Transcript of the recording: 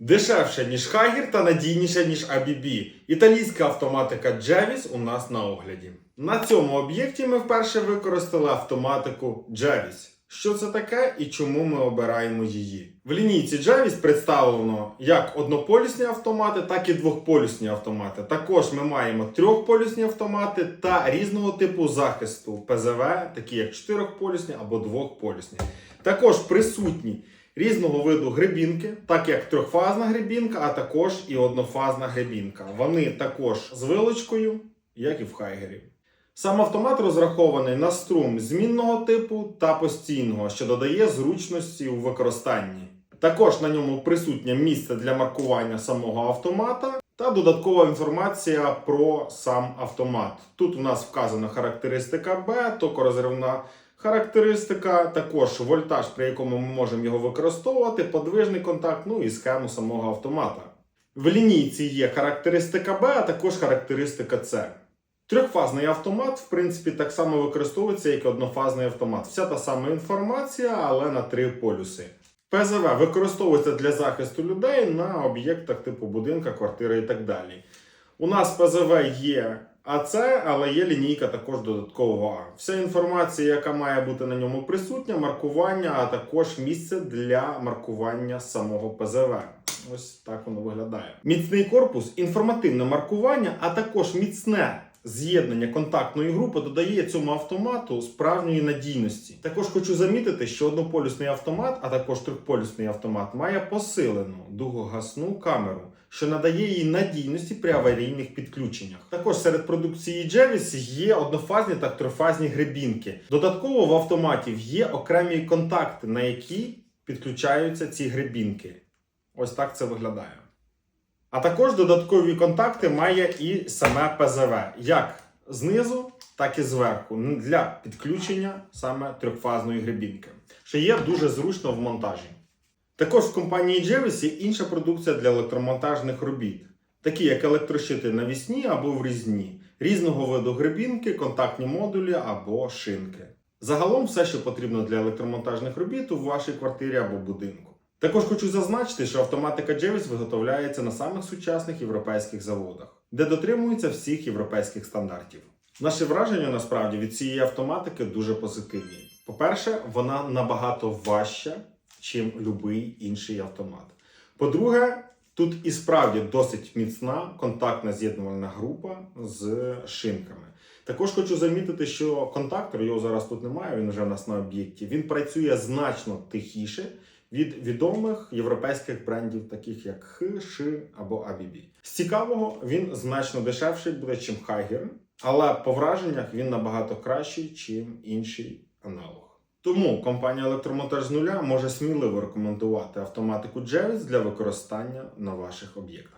Дешевше, ніж Хагір та надійніше, ніж ABB. Італійська автоматика Джевіс у нас на огляді. На цьому об'єкті ми вперше використали автоматику Джевіс. Що це таке і чому ми обираємо її? В лінійці Джевіс представлено як однополюсні автомати, так і двохполюсні автомати. Також ми маємо трьохполюсні автомати та різного типу захисту ПЗВ, такі як чотирьохполюсні або двохполюсні. Також присутні різного виду грибінки, так як трьохфазна грибінка, а також і однофазна грибінка. Вони також з вилочкою, як і в Хайгері. Сам автомат розрахований на струм змінного типу та постійного, що додає зручності у використанні. Також на ньому присутнє місце для маркування самого автомата та додаткова інформація про сам автомат. Тут у нас вказана характеристика Б, токорозривна характеристика, також вольтаж, при якому ми можемо його використовувати, подвижний контакт, ну і схему самого автомата. В лінійці є характеристика Б, а також характеристика С. Трьохфазний автомат, в принципі, так само використовується, як і однофазний автомат. Вся та сама інформація, але на три полюси. ПЗВ використовується для захисту людей на об'єктах типу будинка, квартири і так далі. У нас ПЗВ є АЦ, але є лінійка також додаткова А. Вся інформація, яка має бути на ньому присутня, маркування, а також місце для маркування самого ПЗВ. Ось так воно виглядає. Міцний корпус, інформативне маркування, а також міцне з'єднання контактної групи додає цьому автомату справжньої надійності. Також хочу замітити, що однополюсний автомат, а також трьохполюсний автомат має посилену дугогасну камеру, що надає їй надійності при аварійних підключеннях. Також серед продукції Jevis є однофазні та трьохфазні гребінки. Додатково в автоматі є окремі контакти, на які підключаються ці гребінки. Ось так це виглядає. А також додаткові контакти має і саме ПЗВ, як знизу, так і зверху, для підключення саме трьохфазної гребінки, що є дуже зручно в монтажі. Також в компанії Jevis є інша продукція для електромонтажних робіт, такі як електрощити навісні або врізні, різного виду гребінки, контактні модулі або шинки. Загалом все, що потрібно для електромонтажних робіт у вашій квартирі або будинку. Також хочу зазначити, що автоматика Jevis виготовляється на самих сучасних європейських заводах, де дотримуються всіх європейських стандартів. Наші враження насправді від цієї автоматики дуже позитивні. По-перше, вона набагато важча, чим будь-який інший автомат. По-друге, тут і справді досить міцна контактна з'єднувальна група з шинками. Також хочу замітити, що контактор, його зараз тут немає, він вже в нас на об'єкті. Він працює значно тихіше від відомих європейських брендів, таких як Х, Ши або ABB. З цікавого він значно дешевший буде, чим Хайгер, але по враженнях він набагато кращий, чим інший аналог. Тому компанія Електромонтаж з нуля може сміливо рекомендувати автоматику Jevis для використання на ваших об'єктах.